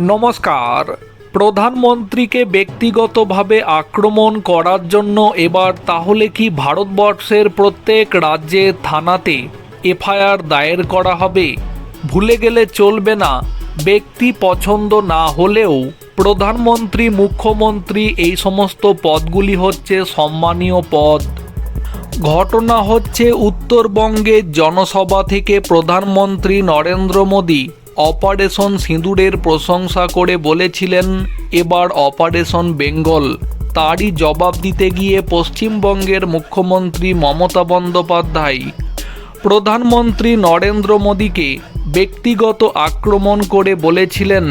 নমস্কার। প্রধানমন্ত্রীকে ব্যক্তিগতভাবে আক্রমণ করার জন্য এবার তাহলে কি ভারতবর্ষের প্রত্যেক রাজ্যে থানাতে এফআইআর দায়ের করা হবে? ভুলে গেলে চলবে না। ব্যক্তি পছন্দ না হলেও প্রধানমন্ত্রী, মুখ্যমন্ত্রী এই সমস্ত পদগুলি হচ্ছে সম্মানীয় পদ। ঘটনা হচ্ছে উত্তরবঙ্গের জনসভা থেকে প্রধানমন্ত্রী নরেন্দ্র মোদী অপারেশন সিঁদুরের প্রশংসা করে বলেছিলেন, এবার অপারেশন বেঙ্গল। তারই জবাব দিতে গিয়ে পশ্চিমবঙ্গের মুখ্যমন্ত্রী মমতা বন্দ্যোপাধ্যায় প্রধানমন্ত্রী নরেন্দ্র মোদীকে ব্যক্তিগত আক্রমণ করে বলেছিলেন,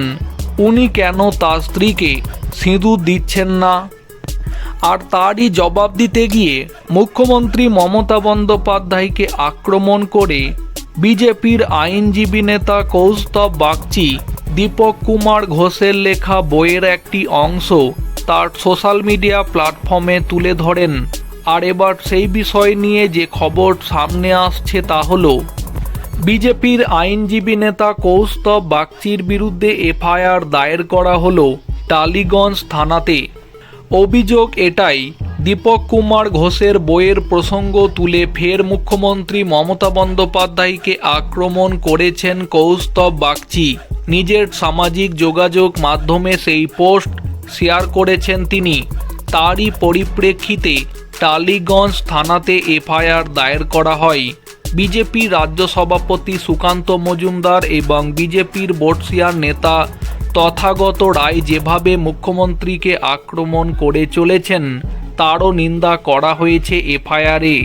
উনি কেন তার স্ত্রীকে সিঁদুর দিচ্ছেন না? আর তারই জবাব দিতে গিয়ে মুখ্যমন্ত্রী মমতা বন্দ্যোপাধ্যায়কে আক্রমণ করে বিজেপির আইনজীবী নেতা কৌস্তব বাগচি, দীপক কুমার ঘোষের লেখা বইয়ের একটি অংশ তার সোশ্যাল মিডিয়া প্ল্যাটফর্মে তুলে ধরেন। আর এবার সেই বিষয় নিয়ে যে খবর সামনে আসছে তা হল, বিজেপির আইনজীবী নেতা কৌস্তব বাগচির বিরুদ্ধে এফআইআর দায়ের করা হলো টালিগঞ্জ থানাতে। অভিযোগ এটাই দীপক কুমার ঘোষের বইয়ের প্রসঙ্গ তুলে ফের মুখ্যমন্ত্রী মমতা বন্দ্যোপাধ্যায়কে আক্রমণ করেছেন কৌস্তব বাগচি। নিজের সামাজিক যোগাযোগ মাধ্যমে সেই পোস্ট শেয়ার করেছেন তিনি। তারই পরিপ্রেক্ষিতে টালিগঞ্জ থানাতে এফআইআর দায়ের করা হয়। বিজেপি রাজ্য সভাপতি সুকান্ত মজুমদার এবং বিজেপির বর্ষিয়ার নেতা তথাগত রায় যেভাবে মুখ্যমন্ত্রীকে আক্রমণ করে চলেছেন তারও নিন্দা করা হয়েছে এফআইআরে।